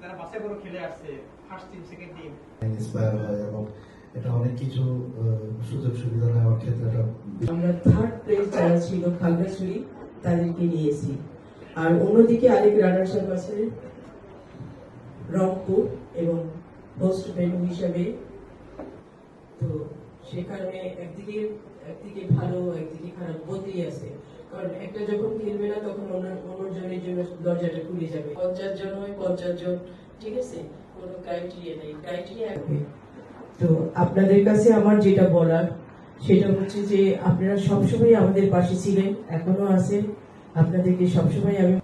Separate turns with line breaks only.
তারা বাসে করে খেলে আসছে first team second team
inspire হয় এবং এটা অনেক কিছু সুযোগ সুবিধা নেওয়ার ক্ষেত্রে
আমরা থার্ড প্লেস যারা ছিল খাগড়াছড়ি তাদেরকে নিয়েছি আর অন্যদিকে আরেক রানার্স আপ আছে রংপুর এবং হোস্ট ভেন্যু হিসাবে। তো সেখানে একদিকে একদিকে ভালো একদিকে খারাপ বলতেই আছে। কারণ একটা যখন খেলবে না, তখন অন্য জনের জন্য দরজাটা খুলে যাবে। পঞ্চাশ জন হয়, পঞ্চাশ জন, ঠিক আছে? কোনো ক্রাইটেরিয়া নেই। ক্রাইটেরিয়া তো আপনাদের কাছে আমার যেটা বলার, সেটা হচ্ছে যে আপনারা সবসময় আমাদের পাশে ছিলেন, এখনও আছেন। আপনাদেরকে সবসময় আমি